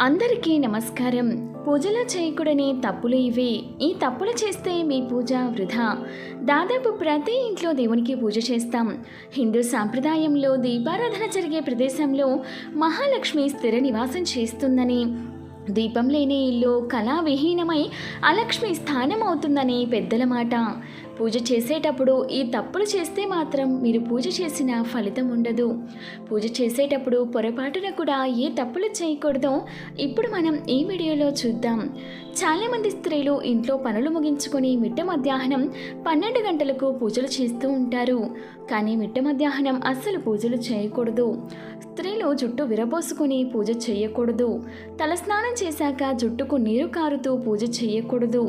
అందరికీ నమస్కారం. పూజలో చేయకూడని తప్పులు ఇవి. ఈ తప్పులు చేస్తే మీ పూజ వృధా. దాదాపు ప్రతి ఇంట్లో దేవునికి పూజ చేస్తాం. హిందూ సాంప్రదాయంలో దీపారాధన జరిగే ప్రదేశంలో మహాలక్ష్మి స్థిర నివాసం చేస్తుందని దీపం లేని ఇల్లు కళావిహీనమై అలక్ష్మి స్థానం అవుతుందని పెద్దల మాట. పూజ చేసేటప్పుడు ఈ తప్పులు చేస్తే మాత్రం మీరు పూజ చేసిన ఫలితం ఉండదు. పూజ చేసేటప్పుడు పొరపాటున కూడా ఏ తప్పులు చేయకూడదో ఇప్పుడు మనం ఈ వీడియోలో చూద్దాం. చాలామంది స్త్రీలు ఇంట్లో పనులు ముగించుకొని మిట్ట మధ్యాహ్నం పన్నెండు గంటలకు పూజలు చేస్తూ ఉంటారు. కానీ మిట్ట మధ్యాహ్నం అస్సలు పూజలు చేయకూడదు. స్త్రీలు జుట్టు విరబోసుకుని పూజ చేయకూడదు. తలస్నానం చేశాక జుట్టుకు నీరు కారుతూ పూజ చేయకూడదు.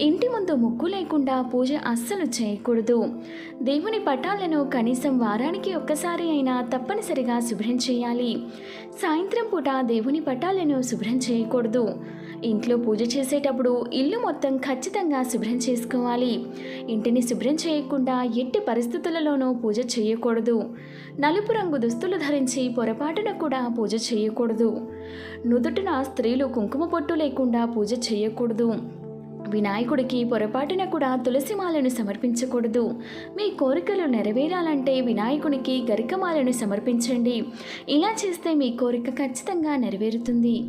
ఇంటి ముందు ముగ్గు లేకుండా పూజ అస్సలు చేయకూడదు. దేవుని పటాలను కనీసం వారానికి ఒక్కసారి అయినా తప్పనిసరిగా శుభ్రం చేయాలి. సాయంత్రం పూట దేవుని పటాలను శుభ్రం చేయకూడదు. ఇంట్లో పూజ చేసేటప్పుడు ఇల్లు మొత్తం ఖచ్చితంగా శుభ్రం చేసుకోవాలి. ఇంటిని శుభ్రం చేయకుండా ఎట్టి పరిస్థితులలోనూ పూజ చేయకూడదు. నలుపు రంగు దుస్తులు ధరించి పొరపాటున కూడా పూజ చేయకూడదు. నుదుటిన స్త్రీలు కుంకుమ పొట్టు లేకుండా పూజ చేయకూడదు. వినాయకుడికి పొరపాటున కూడా తులసిమాలను సమర్పించకూడదు. మీ కోరికలు నెరవేరాలంటే వినాయకునికి గరికమాలను సమర్పించండి. ఇలా చేస్తే మీ కోరిక ఖచ్చితంగా నెరవేరుతుంది.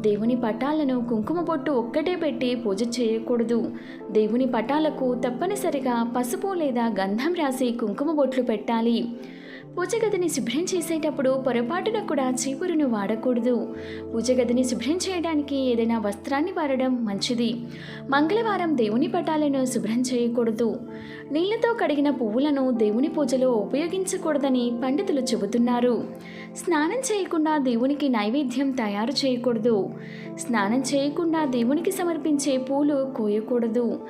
దేవుని పటాలను కుంకుమ బొట్టు ఒక్కటే పెట్టి పూజ చేయకూడదు. దేవుని పటాలకు తప్పనిసరిగా పసుపు లేదా గంధం రాసి కుంకుమ బొట్లు పెట్టాలి. పూజ గదిని శుభ్రం చేసేటప్పుడు పొరపాటున కూడా చీపురును వాడకూడదు. పూజ గదిని శుభ్రం చేయడానికి ఏదైనా వస్త్రాన్ని వాడడం మంచిది. మంగళవారం దేవుని పటాలను శుభ్రం చేయకూడదు. నీళ్ళతో కడిగిన పువ్వులను దేవుని పూజలో ఉపయోగించకూడదని పండితులు చెబుతున్నారు. స్నానం చేయకుండా దేవునికి నైవేద్యం తయారు చేయకూడదు. స్నానం చేయకుండా దేవునికి సమర్పించే పూలు కోయకూడదు.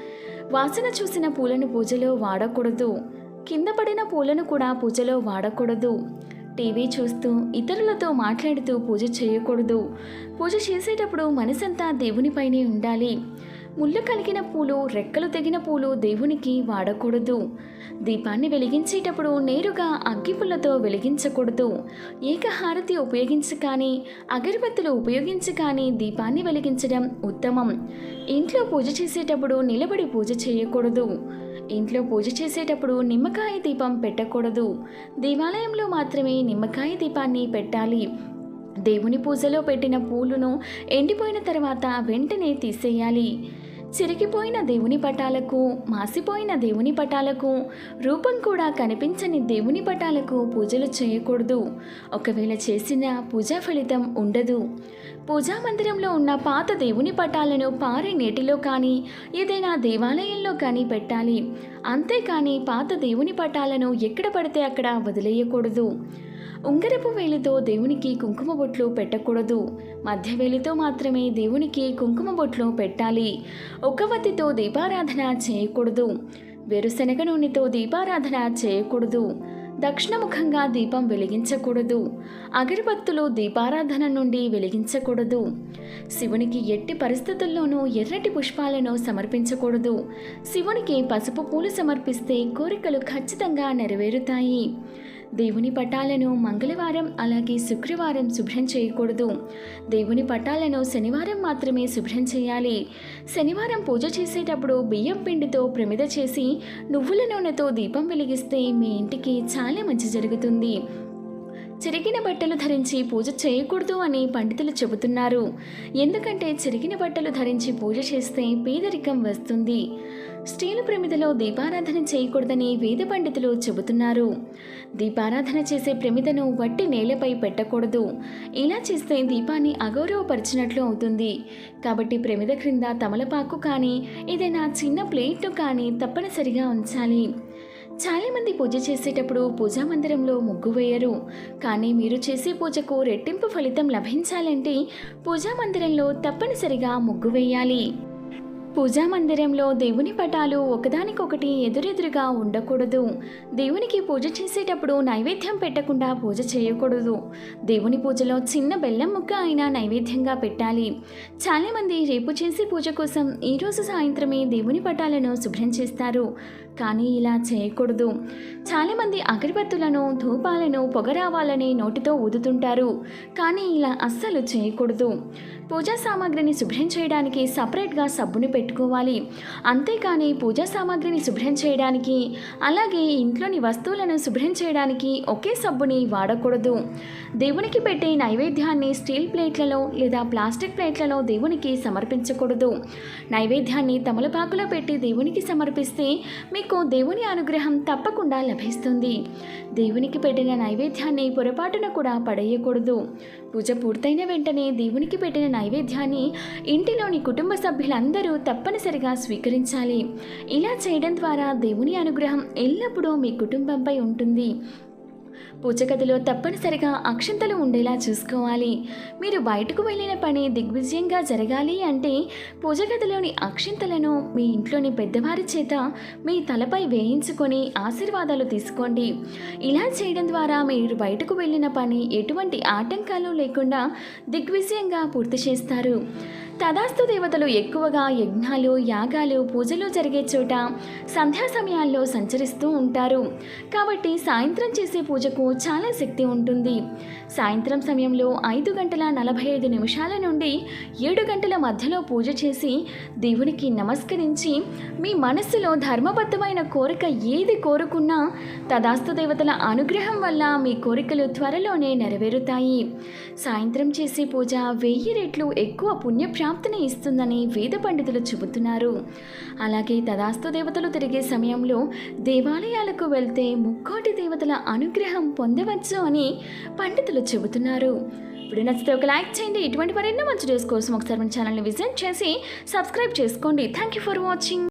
వాసన చూసిన పూలను పూజలో వాడకూడదు. కింద పడిన పూలను కూడా పూజలో వాడకూడదు. టీవీ చూస్తూ ఇతరులతో మాట్లాడుతూ పూజ చేయకూడదు. పూజ చేసేటప్పుడు మనసంతా దేవునిపైనే ఉండాలి. ముళ్ళు కలిగిన పూలు రెక్కలు తెగిన పూలు దేవునికి వాడకూడదు. దీపాన్ని వెలిగించేటప్పుడు నేరుగా అగ్గిపుల్లతో వెలిగించకూడదు. ఏకహారతి ఉపయోగించి కానీ అగరబత్తులు ఉపయోగించి కానీ దీపాన్ని వెలిగించడం ఉత్తమం. ఇంట్లో పూజ చేసేటప్పుడు నిలబడి పూజ చేయకూడదు. ఇంట్లో పూజ చేసేటప్పుడు నిమ్మకాయ దీపం పెట్టకూడదు. దేవాలయంలో మాత్రమే నిమ్మకాయ దీపాన్ని పెట్టాలి. దేవుని పూజలో పెట్టిన పూలను ఎండిపోయిన తర్వాత వెంటనే తీసేయాలి. చిరిగిపోయిన దేవుని పటాలకు మాసిపోయిన దేవుని పటాలకు రూపం కూడా కనిపించని దేవుని పటాలకు పూజలు చేయకూడదు. ఒకవేళ చేసిన పూజా ఫలితం ఉండదు. పూజా మందిరంలో ఉన్న పాత దేవుని పటాలను పారే నీటిలో కానీ ఏదైనా దేవాలయంలో కానీ పెట్టాలి. అంతేకాని పాత దేవుని పటాలను ఎక్కడ పడితే అక్కడ వదిలేయకూడదు. ఉంగరపు వేలితో దేవునికి కుంకుమ బొట్లు పెట్టకూడదు. మధ్య వేలితో మాత్రమే దేవునికి కుంకుమ బొట్లు పెట్టాలి. ఒకవత్తితో దీపారాధన చేయకూడదు. వెరుశనగ నూనెతో దీపారాధన చేయకూడదు. దక్షిణముఖంగా దీపం వెలిగించకూడదు. అగరబత్తులు దీపారాధన నుండి వెలిగించకూడదు. శివునికి ఎట్టి పరిస్థితుల్లోనూ ఎర్రటి పుష్పాలను సమర్పించకూడదు. శివునికి పసుపు పూలు సమర్పిస్తే కోరికలు ఖచ్చితంగా నెరవేరుతాయి. దేవుని పటాలను మంగళవారం అలాగే శుక్రవారం శుభ్రం చేయకూడదు. దేవుని పటాలను శనివారం మాత్రమే శుభ్రం చేయాలి. శనివారం పూజ చేసేటప్పుడు బియ్యం పిండితో ప్రమిద చేసి నువ్వుల నూనెతో దీపం వెలిగిస్తే మీ ఇంటికి చాలా మంచి జరుగుతుంది. చిరిగిన బట్టలు ధరించి పూజ చేయకూడదు అని పండితులు చెబుతున్నారు. ఎందుకంటే చిరిగిన బట్టలు ధరించి పూజ చేస్తే పేదరికం వస్తుంది. స్టీలు ప్రమిదలో దీపారాధన చేయకూడదని వేద పండితులు చెబుతున్నారు. దీపారాధన చేసే ప్రమిదను వట్టి నేలపై పెట్టకూడదు. ఇలా చేస్తే దీపాన్ని అగౌరవపరిచినట్లు అవుతుంది. కాబట్టి ప్రమిద క్రింద తమలపాకు కానీ ఏదైనా చిన్న ప్లేట్ను కానీ తప్పనిసరిగా ఉంచాలి. చాలామంది పూజ చేసేటప్పుడు పూజా మందిరంలో ముగ్గు వేయరు. కానీ మీరు చేసే పూజకు రెట్టింపు ఫలితం లభించాలంటే పూజా మందిరంలో తప్పనిసరిగా ముగ్గు వేయాలి. పూజా మందిరంలో దేవుని పటాలు ఒకదానికొకటి ఎదురెదురుగా ఉండకూడదు. దేవునికి పూజ చేసేటప్పుడు నైవేద్యం పెట్టకుండా పూజ చేయకూడదు. దేవుని పూజలో చిన్న బెల్లం ముక్క అయినా నైవేద్యంగా పెట్టాలి. చాలామంది రేపు చేసే పూజ కోసం ఈరోజు సాయంత్రమే దేవుని పటాలను శుభ్రం చేస్తారు. కానీ ఇలా చేయకూడదు. చాలామంది అగరబత్తులను ధూపాలను పొగరావాలని నోటితో ఊదుతుంటారు. కానీ ఇలా అస్సలు చేయకూడదు. పూజా సామాగ్రిని శుభ్రం చేయడానికి సపరేట్గా సబ్బుని పెట్టుకోవాలి. అంతేకాని పూజా సామాగ్రిని శుభ్రం చేయడానికి అలాగే ఇంట్లోని వస్తువులను శుభ్రం చేయడానికి ఒకే సబ్బుని వాడకూడదు. దేవునికి పెట్టే నైవేద్యాన్ని స్టీల్ ప్లేట్లలో లేదా ప్లాస్టిక్ ప్లేట్లలో దేవునికి సమర్పించకూడదు. నైవేద్యాన్ని తమలపాకులో పెట్టి దేవునికి సమర్పిస్తే మీకు దేవుని అనుగ్రహం తప్పకుండా లభిస్తుంది. దేవునికి పెట్టిన నైవేద్యాన్ని పొరపాటున కూడా పడేయకూడదు. పూజ పూర్తయిన వెంటనే దేవునికి పెట్టిన నైవేద్యాన్ని ఇంటిలోని కుటుంబ సభ్యులందరూ తప్పనిసరిగా స్వీకరించాలి. ఇలా చేయడం ద్వారా దేవుని అనుగ్రహం ఎల్లప్పుడూ మీ కుటుంబంపై ఉంటుంది. పూజగదిలో తప్పనిసరిగా అక్షంతలు ఉండేలా చూసుకోవాలి. మీరు బయటకు వెళ్ళిన పని దిగ్విజయంగా జరగాలి అంటే పూజగదిలోని అక్షింతలను మీ ఇంట్లోని పెద్దవారి చేత మీ తలపై వేయించుకొని ఆశీర్వాదాలు తీసుకోండి. ఇలా చేయడం ద్వారా మీరు బయటకు వెళ్ళిన పని ఎటువంటి ఆటంకాలు లేకుండా దిగ్విజయంగా పూర్తి చేస్తారు. తదాస్తు దేవతలు ఎక్కువగా యజ్ఞాలు యాగాలు పూజలు జరిగే చోట సంధ్యా సమయాల్లో సంచరిస్తూ ఉంటారు. కాబట్టి సాయంత్రం చేసే పూజకు చాలా శక్తి ఉంటుంది. సాయంత్రం సమయంలో ఐదు గంటల నలభై ఐదు నిమిషాల నుండి ఏడు గంటల మధ్యలో పూజ చేసి దేవునికి నమస్కరించి మీ మనస్సులో ధర్మబద్ధమైన కోరిక ఏది కోరుకున్నా తదాస్తు దేవతల అనుగ్రహం వల్ల మీ కోరికలు త్వరలోనే నెరవేరుతాయి. సాయంత్రం చేసే పూజ వెయ్యి రెట్లు ఎక్కువ పుణ్యప్రా పుణ్యప్రాప్తిని ఇస్తుందని వేద పండితులు చెబుతున్నారు. అలాగే తదాస్తు దేవతలు తిరిగే సమయంలో దేవాలయాలకు వెళ్తే ముక్కోటి దేవతల అనుగ్రహం పొందవచ్చు అని పండితులు చెబుతున్నారు. ఇప్పుడు నచ్చితే ఒక లైక్ చేయండి. ఇటువంటి మరెన్నో మంచి డేస్ కోసం ఒకసారి మన ఛానల్ని విజిట్ చేసి సబ్స్క్రైబ్ చేసుకోండి. Thank you for watching